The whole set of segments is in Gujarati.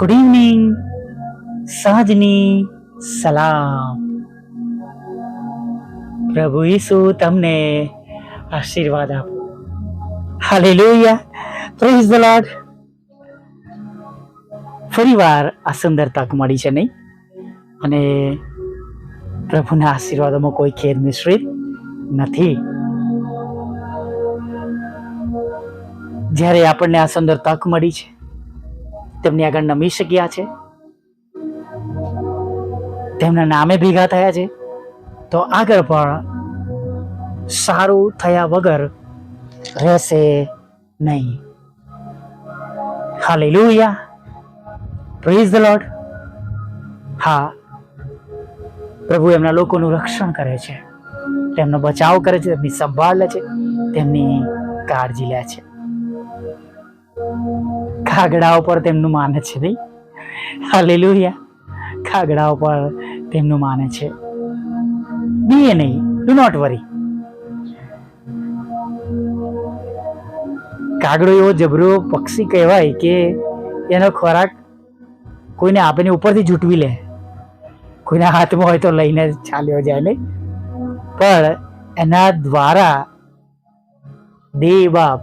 ગુડ ઇવનિંગ સાંજની સલામ પ્રભુ ઈસુ તમને આશીર્વાદ આપો. હાલેલુયા પ્રેઝ ધ લોર્ડ ફરીવાર આ સુંદર તક મળી છે નહીં? અને પ્રભુના આશીર્વાદોમાં કોઈ ખેદ મિશ્રિત નથી. જ્યારે આપણને આ સુંદર તક મળી છે તેમની આગળ નમી શક્યા છે? તેમના નામે ભેગા થયા છે? તો આગળ પણ સારું થયા વગર રહેશે નહીં. હાલેલુયા. પ્રેઝ ધ લોર્ડ હા. પ્રભુ એમના લોકોનું રક્ષણ કરે છે. તેમનો બચાવ કરે છે, તેમની સંભાળ લે છે, તેમની કાળજી લે છે. ખાગડાઓ ઉપર તેમનું માને છે નહીં. હાલેલુયા. ખાગડાઓ ઉપર તેમનું માને છે. બીએ નહીં. ડુ નોટ વરી કાગડો એવો જબરો પક્ષી કહેવાય કે એનો ખોરાક કોઈને આપીને ઉપરથી જૂટવી લે. કોઈના હાથમાં હોય તો લઈને ચાલ્યો જાય ને પણ એના દ્વારા દેવ બાપ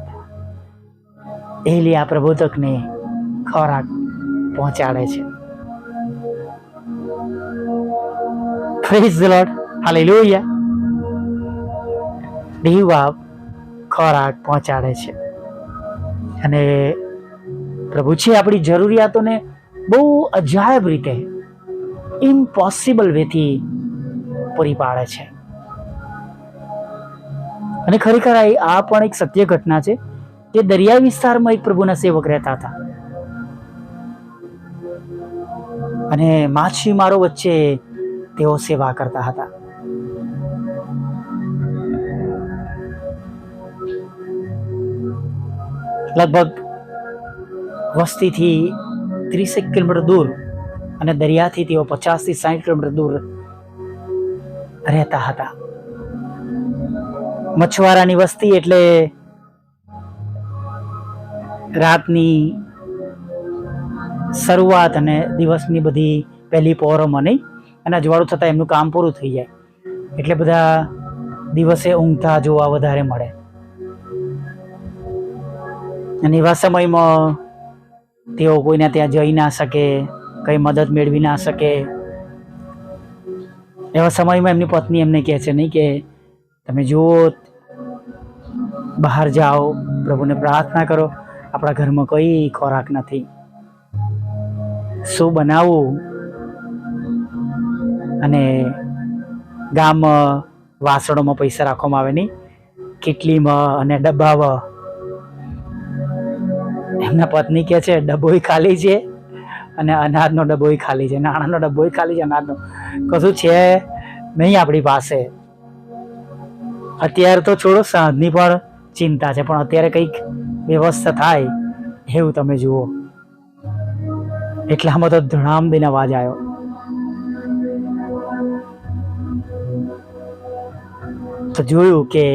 એલિયા પ્રબોધકને ખોરાક પહોંચાડે છે. પ્રેઝ ધ લોર્ડ હાલેલુયા દેવ ખોરાક પહોંચાડે છે. અને પ્રભુ છે આપણી જરૂરિયાતોને બહુ અજાયબ રીતે ઇમ્પોસિબલ વેથી પૂરી પાડે છે. અને ખરેખર આ આ પણ એક સત્ય ઘટના છે. કે દરિયા વિસ્તારમાં એક પ્રભુના સેવક રહેતા હતા. અને માછીમારો વચ્ચે તેઓ સેવા કરતા હતા. લગભગ વસ્તીથી ત્રીસેક કિલોમીટર દૂર અને દરિયાથી તેઓ પચાસથી સાઠ કિલોમીટર દૂર રહેતા હતા. મછવારાની વસ્તી એટલે રાતની શરૂઆત અને દિવસની બધી પહેલી પહોરો મને અને અજવાળું થતાં એમનું કામ પૂરું થઈ જાય. એટલે બધા દિવસે ઊંઘતા, જોવા વધારે મળે. અને એવા સમયમાં તેઓ કોઈને ત્યાં જઈ ના શકે, કંઈ મદદ મેળવી ના શકે. એવા સમયમાં એમની પત્ની એમને કહે છે નહીં કે, તમે જુઓ, બહાર જાઓ, પ્રભુને પ્રાર્થના કરો. આપણા ઘરમાં કોઈ ખોરાક નથી. શું બનાવવું? અને ગામમાં વાસણોમાં પૈસા રાખવામાં આવે નહીં? કેટલીમાં અને ડબ્બામાં? એમના પત્ની કહે છે, ડબ્બોય ખાલી છે અને અનાજનો ડબ્બોય ખાલી છે. નાણાંનો ડબ્બોય ખાલી છે, અનાજનો. કશું છે નહીં આપણી પાસે. અત્યારે તો છોડો, સાંજની પણ ચિંતા છે, પણ અત્યારે કંઈક વ્યવસ્થા થાય એવું તમે જુઓ. એટલામાં તો ધણામ દઈને અવાજ આવ્યો. તો જોયું કે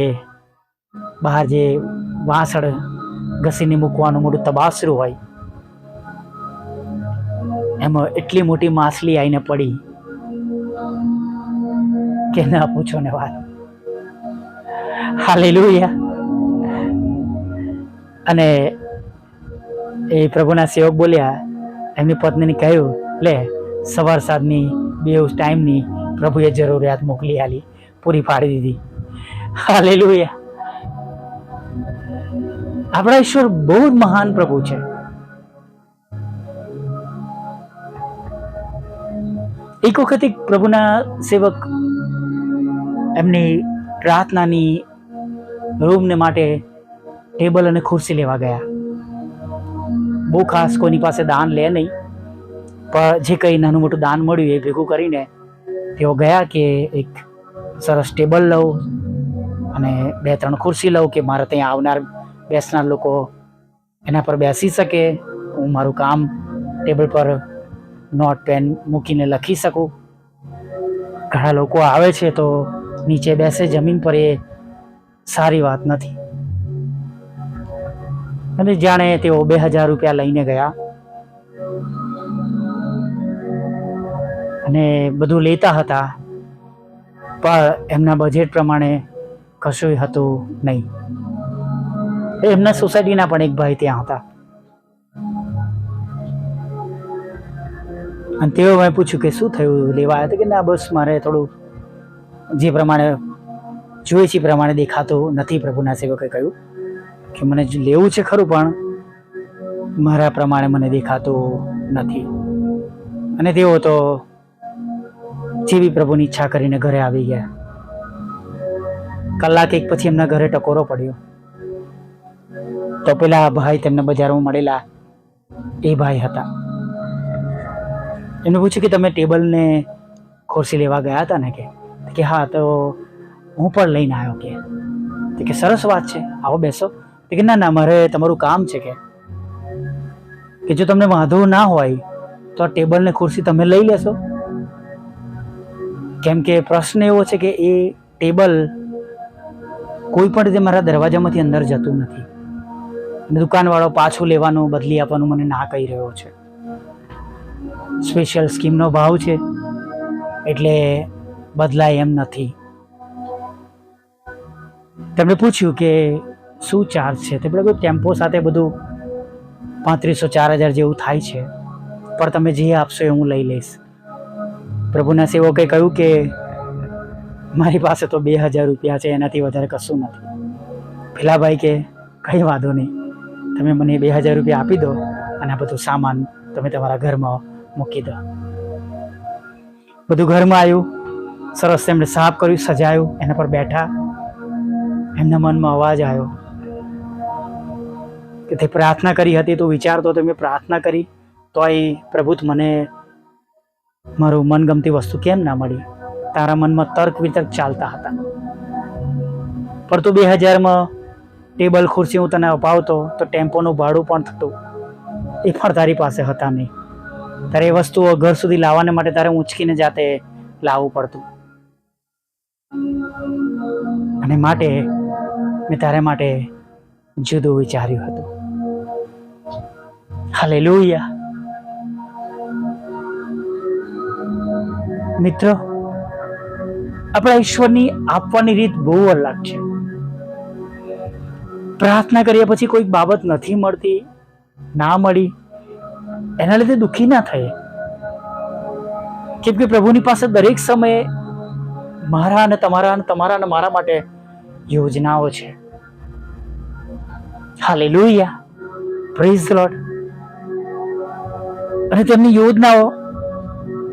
બહાર જે વાસણ ઘસીને મૂકવાનું મોટું તબાસરું હોય, એમાં એટલી મોટી માછલી આવીને પડી કે ના પૂછો ને વાત. હાલેલુયા. અને એ પ્રભુના સેવક બોલ્યા, એમની પત્નીને કહ્યું, લે, સવાર સાંજની બે ટાઈમની પ્રભુએ જરૂરિયાત મોકલી આલી, પૂરી પાડી દીધી. હાલેલુયા. આપણા ઈશ્વર બહુ જ મહાન પ્રભુ છે. એક વખત એક પ્રભુના સેવક એમની પ્રાર્થનાની રૂમને માટે ટેબલ અને ખુરશી લેવા ગયા. બહુ ખાસ કોઈની પાસે દાન લે નહીં. પણ જે કંઈ નાનું મોટું દાન મળ્યું એ ભેગું કરીને તેઓ ગયા કે એક સરસ ટેબલ લઉં અને બે ત્રણ ખુરશી લઉં કે મારે ત્યાં આવનાર બેસનાર લોકો એના પર બેસી શકે. હું મારું કામ ટેબલ પર નોટ પેન મૂકીને લખી શકું. ઘણા લોકો આવે છે તો નીચે બેસે, જમીન પર એ સારી વાત નથી. અને જાણે તેઓ બે હજાર રૂપિયા લઈને ગયા. અને બધું લેતા હતા, પણ એમના બજેટ પ્રમાણે કશું હતું નહીં. એમના સોસાયટીના પણ એક ભાઈ ત્યાં હતા. અને તેઓ મેં પૂછ્યું કે શું થયું? લેવા આવ્યા કે ના, બસ મારે થોડું જે પ્રમાણે જોઈએ છે પ્રમાણે દેખાતું નથી પ્રભુના સેવકે કહ્યું. કે મને લેવું છે ખરું પણ મારા પ્રમાણે મને દેખાતું નથી. અને તેઓ તો જેવી પ્રભુની ઈચ્છા કરીને ઘરે આવી ગયા. કલાક એક પછી એમના ઘરે ટકોરો પડ્યો. તો પેલા ભાઈ તેમને બજારમાં મળેલા એ ભાઈ હતા. એમને પૂછ્યું કે તમે ટેબલને ખોરશી લેવા ગયા હતા ને કે? હા, તો હું પણ લઈને આવ્યો કે. કે સરસ વાત છે. આવો બેસો. કે ના ના, મારે તમારું કામ છે કે કે જો તમને વાંધો ના હોય, તો આ ટેબલ ને ખુરશી તમે લઈ લેશો. કેમ કે પ્રશ્ન એવો છે કે એ ટેબલ કોઈ પણ રીતે મારા દરવાજામાંથી અંદર જતું નથી. અને દુકાનવાળો પાછું લેવાનું, બદલી આપવાનું મને ના કહી રહ્યો છે. સ્પેશિયલ સ્કીમનો ભાવ છે, એટલે બદલાય એમ નથી. તેમણે પૂછ્યું કે શું ચાર્જ છે? તે બધું ટેમ્પો સાથે બધું પાંત્રીસો ચાર હજાર જેવું થાય છે. પણ તમે જે આપશો એ હું લઈ લઈશ. પ્રભુના સેવકે કહ્યું કે મારી પાસે તો બે હજાર રૂપિયા છે, એનાથી વધારે કશું નથી. પેલા ભાઈ કે, કંઈ વાંધો નહીં. તમે મને બે હજાર રૂપિયા આપી દો અને આ બધું સામાન તમે તમારા ઘરમાં મૂકી દો. બધું ઘરમાં આવ્યું. સરસ તેમણે સાફ કર્યું, સજાયું, એના પર બેઠા. એમના મનમાં અવાજ આવ્યો. કે તે પ્રાર્થના કરી હતી તો વિચારતો તો મેં પ્રાર્થના કરી. તોય પ્રભુ મને મારું મનગમતી વસ્તુ કેમ ના મળી? તારા મનમાં તર્ક વિતર્ક ચાલતા હતા. પણ તું બે હજારમાં ટેબલ ખુરશી હું તને અપાવતો તો ટેમ્પોનું ભાડું પણ થતું. એ પણ તારી પાસે હતા નહીં. તારે એ વસ્તુઓ ઘર સુધી લાવવાને માટે તારે ઊંચકીને જાતે લાવવું પડતું. અને માટે મેં તારે માટે જુદું વિચાર્યું હતું. હાલે મિત્રો, આપણા ઈશ્વરની આપવાની રીત બહુ અલગ છે. પ્રાર્થના કર્યા પછી કોઈક બાબત નથી મળતી, ના મળી, એના લીધે દુઃખી ના થઈએ. કેમ કે પ્રભુની પાસે દરેક સમયે મારા અને તમારા અને તમારા અને મારા માટે યોજનાઓ છે. હાલેલુયા પ્રેઝ લોર્ડ અને તેમની યોજનાઓ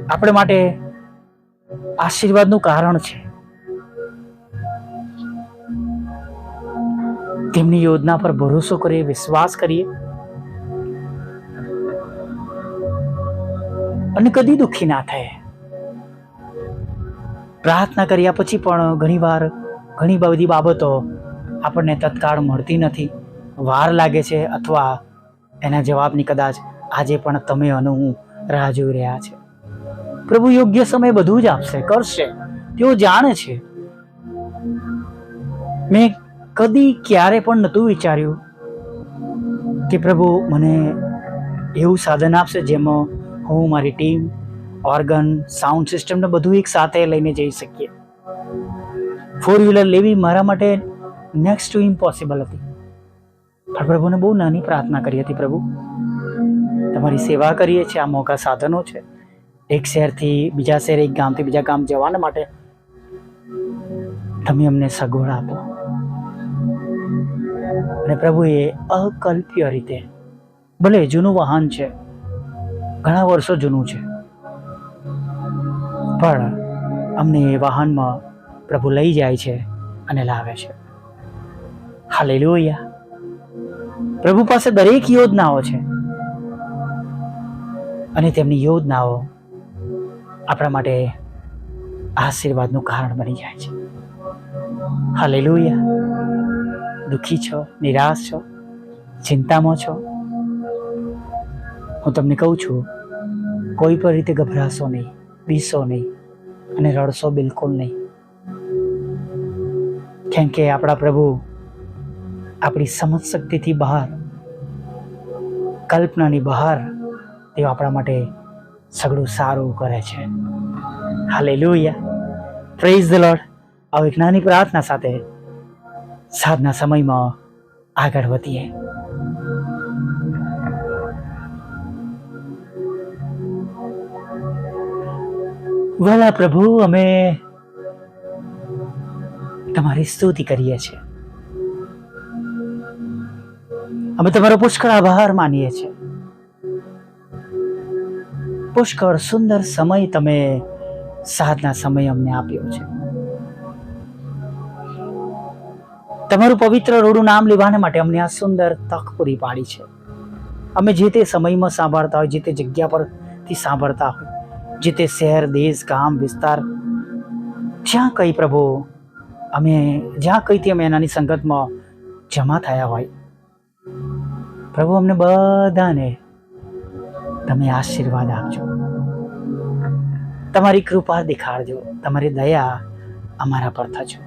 આપણે માટે આશીર્વાદનું કારણ છે. તેમની યોજના પર ભરોસો કરીએ, વિશ્વાસ કરીએ. અને કદી દુઃખી ના થાય. પ્રાર્થના કર્યા પછી પણ ઘણીવાર ઘણી બધી બાબતો આપણને તત્કાળ મળતી નથી. વાર લાગે છે અથવા એના જવાબની કદાચ આજે પણ તમે અને હું રાહ જોઈ રહ્યા છે. પ્રભુ યોગ્ય સમય બધું જ આપશે, કરશે. તેઓ જાણે છે. મેં કદી ક્યારે પણ નહોતું વિચાર્યું કે પ્રભુ મને એવું સાધન આપશે જેમાં હું, મારી ટીમ, ઓર્ગન, સાઉન્ડ સિસ્ટમને બધું એક સાથે લઈને જઈ શકીએ. ફોર વ્હીલર લેવી મારા માટે નેક્સ્ટ ટુ ઇમ્પોસિબલ હતી. પણ પ્રભુને બહુ નાની પ્રાર્થના કરી હતી પ્રભુ. તમારી સેવા કરીએ છીએ આ મોકા સાધનો છે. એક શહેરથી બીજા શહેર એક ગામથી બીજા ગામ જવાના માટે તમે અમને સગવડ આપો. અને પ્રભુએ અકલ્પ્ય રીતે ભલે જૂનું વાહન છે ઘણા વર્ષો જૂનું છે પણ અમને એ વાહનમાં પ્રભુ લઈ જાય છે અને લાવે છે. હાલેલુયા. પ્રભુ પાસે દરેક યોજનાઓ છે. અને તેમની યોજનાઓ આપણા માટે આશીર્વાદનું કારણ બની જાય છે. હાલેલુયા. દુઃખી છો, નિરાશ છો, ચિંતામાં છો? હું તમને કહું છું, કોઈ પણ રીતે ગભરાશો નહીં બીસો નહીં અને રડશો બિલકુલ નહીં. કેમ કે આપણા પ્રભુ આપણી સમજ શક્તિથી બહાર, કલ્પનાની બહાર તેઓ આપણા માટે સગડું સારું કરે છે. હાલે હાલેલુયા પ્રેઝ ધ લોડ આવી એક નાની પ્રાર્થના સાથે સાધના સમયમાં આગળ વધીએ. વલા પ્રભુ, અમે તમારી સ્તુતિ કરીએ છીએ. અમે તમારો પુષ્કળ આભાર માનીએ છીએ. પુષ્કળ સુંદર સમય તમે સાધના સમય અમને આપ્યો છે. તમારું પવિત્ર રોડું નામ લેવાને માટે અમને આ સુંદર તક પૂરી પાડી છે. અમે જે તે સમયમાં સાંભળતા હોય, જે તે જગ્યા પરથી સાંભળતા હોય, જે તે શહેર, દેશ, ગામ, વિસ્તાર, જ્યાં કઈ પ્રભુ, અમે જ્યાં કઈથી અમે એનાની સંગતમાં જમા થયા હોય. પ્રભુ, અમને બધાને તમે આશીર્વાદ આપજો. તમારી કૃપા દેખાડજો. તમારી દયા અમારા પર થજો.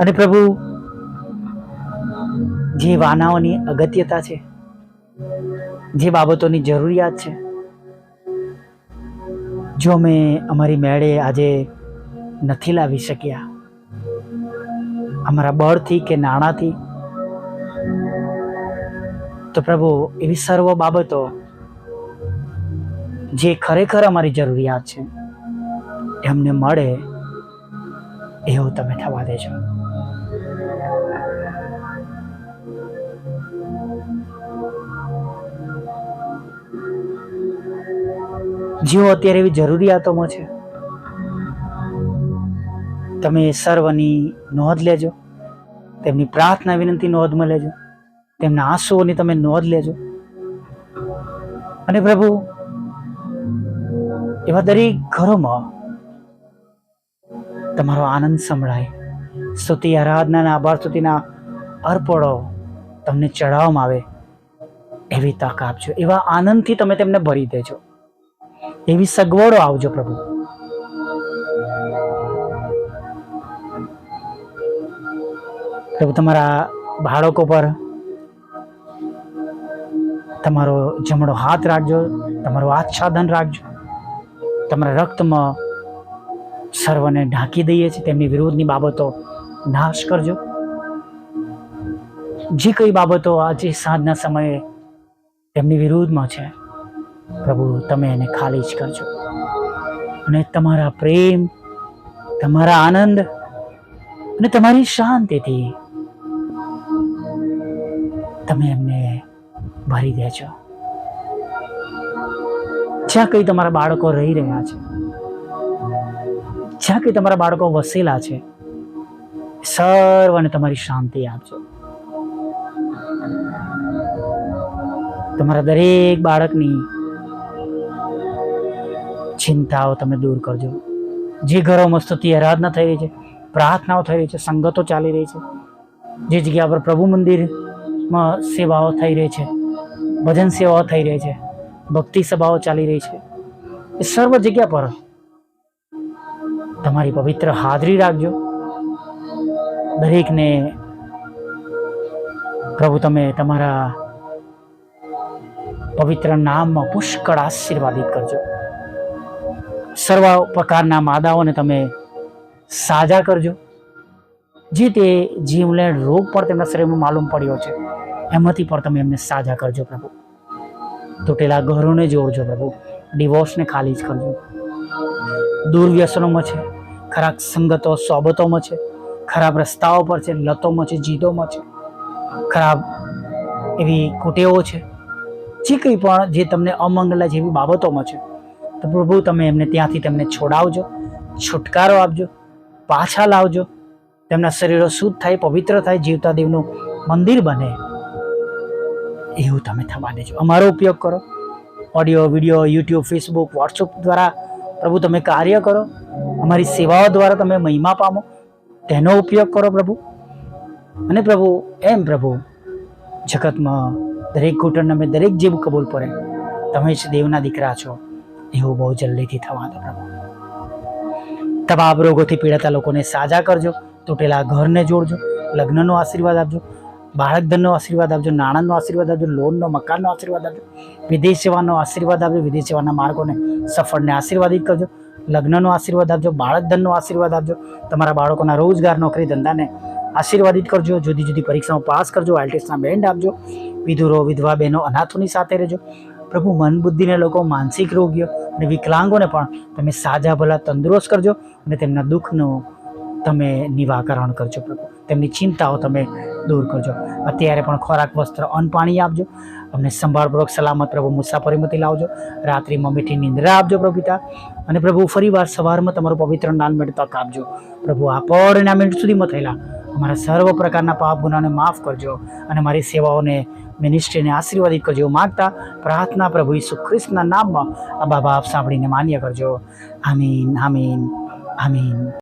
અને પ્રભુ, જે વાનાઓની અગત્યતા છે, જે બાબતોની જરૂરિયાત છે, જો અમે અમારી મેળે આજે નથી લાવી શક્યા, અમારા બળથી કે નાણાંથી તો પ્રભુ, એવી સર્વ બાબતો જે ખરેખર અમારી જરૂરિયાત છે એમને મળે, એવું તમે થવા દેજો. જેઓ અત્યારે એવી જરૂરિયાતોમાં છે, તમે સર્વની નોંધ લેજો, તેમની પ્રાર્થના વિનંતી નોંધમાં લેજો. તેમના આંસુઓની તમે નોંધ લેજો. અને પ્રભુ, એવા દરેક ઘરોમાં તમારો આનંદ સંભળાય. સ્તુતિ આરાધનાના આભાર સ્તુતિના અર્પણો તમને ચડાવવામાં આવે. એવી તક આપજો. એવા આનંદથી તમે તેમને ભરી દેજો. એવી સગવડો આવજો પ્રભુ. પ્રભુ, તમારા બાળકો પર તમારો જમણો હાથ રાખજો, તમારું આચ્છાદન રાખજો. તમારા રક્તમાં સર્વને ઢાંકી દઈએ છીએ, તેમની વિરોધની બાબતો નાશ કરજો. જે કઈ બાબતો આજે સાંજના સમયે તેમની વિરુદ્ધમાં છે, પ્રભુ તમે એને ખાલી જ કરજો. અને તમારા પ્રેમ, તમારા આનંદ અને તમારી શાંતિથી તમે એમને ભરી દેજો જ્યાં કઈ તમારા બાળકો રહી રહ્યા છે, જ્યાં કઈ તમારા બાળકો વસેલા છે, સર્વને તમારી શાંતિ આપજો. તમારા દરેક બાળકની ચિંતાઓ તમે દૂર કરજો. જે ઘરોમાં સ્તુતિ આરાધના થઈ રહી છે, પ્રાર્થનાઓ થઈ રહી છે, સંગતો ચાલી રહી છે, જે જગ્યા પર પ્રભુ મંદિરમાં સેવાઓ થઈ રહી છે ભજન સેવાઓ થઈ રહી છે, ભક્તિ સભાઓ ચાલી રહી છે. એ સર્વ જગ્યા પર તમારી પવિત્ર હાજરી રાખજો. દરેકને પ્રભુ તમે તમારા પવિત્ર નામમાં પુષ્કળ આશીર્વાદિત કરજો. સર્વ પ્રકારના માદાઓને તમે સાજા કરજો. જે તે જીવલેણ રોગ પણ તેમના શરીરમાં માલુમ પડ્યો છે. એમાંથી પણ તમે એમને સાજા કરજો પ્રભુ. તૂટેલા ઘરોને જોડજો પ્રભુ. ડિવોર્સને ખાલી જ કરજો. દુર્વ્યસનોમાં છે ખરાબ સંગતો સોબતોમાં છે, ખરાબ રસ્તાઓ પર છે, લતોમાં છે, જીદોમાં છે, ખરાબ એવી કુટેવો છે. જે કંઈ પણ જે તમને અમંગલા જેવી બાબતોમાં છે, તો પ્રભુ તમે એમને ત્યાંથી તેમને છોડાવજો, છુટકારો આપજો, પાછા લાવજો. તેમના શરીરો શુદ્ધ થાય, પવિત્ર થાય, જીવતા દેવનું મંદિર બને. એવું તમે થવા દેજો. અમારો ઉપયોગ કરો. Audio video YouTube Facebook WhatsApp દ્વારા પ્રભુ તમે કાર્ય કરો. અમારી સેવાઓ દ્વારા તમે મહિમા પામો. તેનો ઉપયોગ કરો પ્રભુ. અને પ્રભુ, એમ પ્રભુ, જગતમાં દરેક ઘૂંટણ અમે દરેક જીવ કબૂલ પડે તમે જ દેવના દીકરા છો. એવું બહુ જલ્દીથી થવા દો પ્રભુ. તમામ રોગોથી પીડાતા લોકોને સાજા કરજો. તૂટેલા ઘરને જોડજો. લગ્નનો આશીર્વાદ આપજો. બાળક ધનનો આશીર્વાદ આપજો, નાણાંનો આશીર્વાદ આપજો, લોનનો, મકાનનો આશીર્વાદ આપજો, વિદેશ સેવાનો આશીર્વાદ આપજો, વિદેશ સેવાના માર્ગોને સફળને આશીર્વાદિત કરજો, લગ્નનો આશીર્વાદ આપજો બાળક ધનનો આશીર્વાદ આપજો, તમારા બાળકોના રોજગાર, નોકરી, ધંધાને આશીર્વાદિત કરજો, જુદી જુદી પરીક્ષામાં પાસ કરજો આઈટીએસના બેન્ડ આપજો, વિધુરો, વિધવા બહેનો અનાથોની સાથે રહેજો, પ્રભુ મન બુદ્ધિને લોકો માનસિક રોગીઓ અને વિકલાંગોને પણ તમે સાજા, ભલા, તંદુરસ્ત કરજો અને તેમના દુઃખનું તમે નિવાકરણ કરજો પ્રભુ. તેમની ચિંતાઓ તમે દૂર કરજો. અત્યારે પણ ખોરાક, વસ્ત્ર, અન્ન, પાણી આપજો. અમને સંભાળપૂર્વક સલામત પ્રભુ મુસાફરીમાંથી લાવજો. રાત્રિમાં મીઠી નિંદ્રા આપજો પ્રભુ અને પ્રભુ ફરીવાર સવારમાં તમારું પવિત્ર નાન માટે તક આપજો. પ્રભુ આ પડ મિનિટ સુધીમાં થયેલા અમારા સર્વ પ્રકારના પાપ, ગુનાને માફ કરજો અને મારી સેવાઓને મિનિસ્ટ્રીને આશીર્વાદિત કરજો માગતા પ્રાર્થના પ્રભુ ઈસુ ખ્રિસ્તના નામમાં આ બાબા આપ સાંભળીને માન્ય કરજો. આમીન આમીન આમીન.